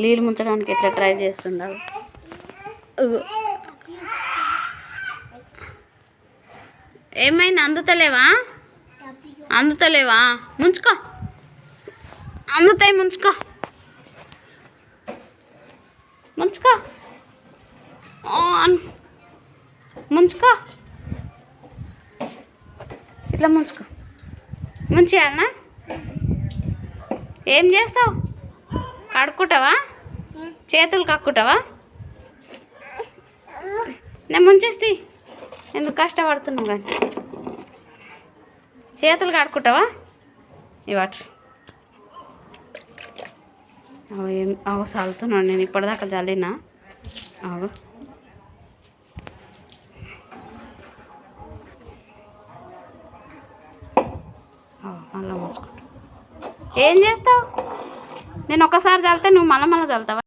నీళ్ళు ముంచడానికి ఎట్లా ట్రై చేస్తుండవు? ఏమైంది? అందుతలేవా? అందుతలేవా? ముంచుకో. అందుతాయి ముంచుకో. ముంచుకో. అన్- ముంచుకో. ఇట్లా ముంచుకో. ముంచేయాలనా? ఏం చేస్తావు? కడుక్కుంటావా? చేతులు కక్కుంటావా నేను ముంచేస్తే. ఎందుకు కష్టపడుతున్నావు కానీ? చేతులు కడుక్కుంటావా? ఇవాటి అవి ఏం అవు చల్లుతున్నాను నేను ఇప్పటిదాకా చల్లినా. అవు. మళ్ళీ మూసుకుంటా. ఏం చేస్తావు? నేను ఒకసారి చల్లితే నువ్వు మళ్ళీ మళ్ళీ చల్లుతావా?